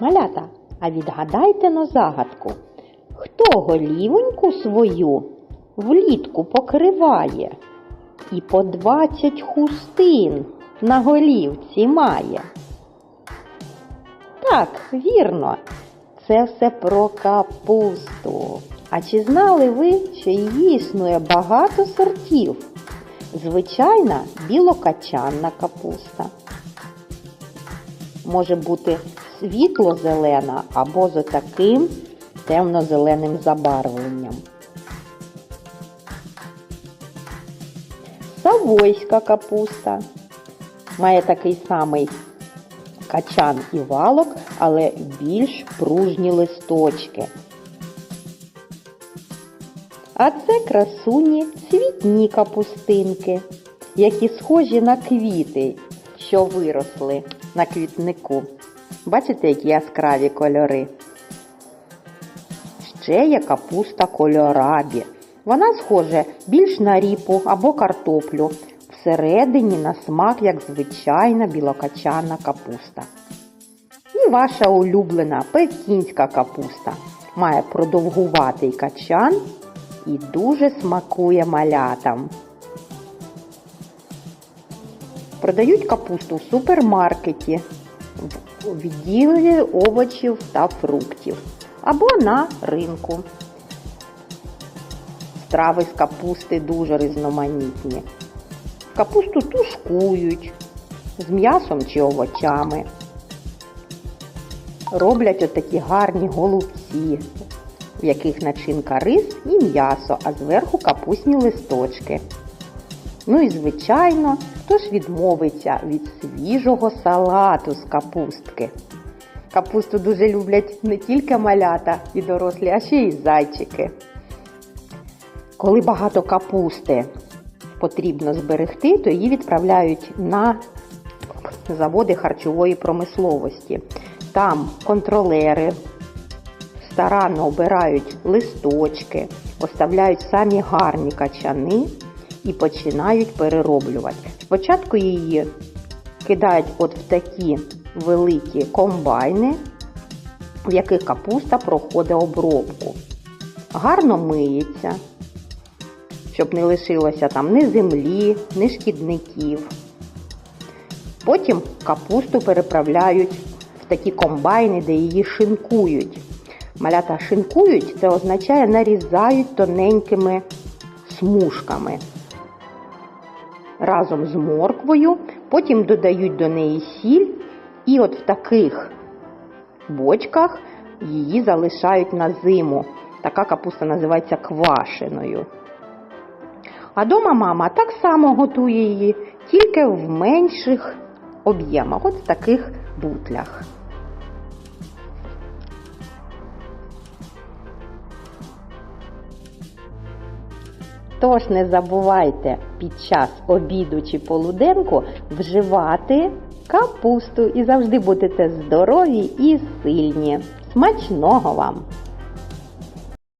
Малята, а відгадайте на загадку, хто голівоньку свою влітку покриває і по двадцять хустин на голівці має? Так, вірно, це все про капусту. А чи знали ви, що її існує багато сортів? Звичайна білокачанна капуста. Може бути світло-зелена або з таким темно-зеленим забарвленням. Савойська капуста має такий самий качан і валок, але більш пружні листочки. А це красуні цвітні капустинки, які схожі на квіти, що виросли на квітнику. Бачите, які яскраві кольори? Ще є капуста кольорабі. Вона схожа більш на ріпу або картоплю. Всередині на смак, як звичайна білокачана капуста. І ваша улюблена пекінська капуста. Має продовгуватий качан і дуже смакує малятам. Продають капусту в супермаркеті, в відділі овочів та фруктів або на ринку. Страви з капусти дуже різноманітні. Капусту тушкують з м'ясом чи овочами. Роблять отакі гарні голубці, в яких начинка рис і м'ясо, а зверху капустні листочки. Ну і, звичайно, хто ж відмовиться від свіжого салату з капустки. Капусту дуже люблять не тільки малята і дорослі, а ще й зайчики. Коли багато капусти потрібно зберегти, то її відправляють на заводи харчової промисловості. Там контролери старанно обирають листочки, оставляють самі гарні качани і починають перероблювати. Спочатку її кидають от в такі великі комбайни, в яких капуста проходить обробку. Гарно миється, щоб не лишилося там ні землі, ні шкідників. Потім капусту переправляють в такі комбайни, де її шинкують. Малята шинкують, це означає нарізають тоненькими смужками разом з морквою, потім додають до неї сіль і от в таких бочках її залишають на зиму. Така капуста називається квашеною. А дома мама так само готує її, тільки в менших об'ємах, от в таких бутлях. Тож не забувайте під час обіду чи полуденку вживати капусту і завжди будете здорові і сильні. Смачного вам!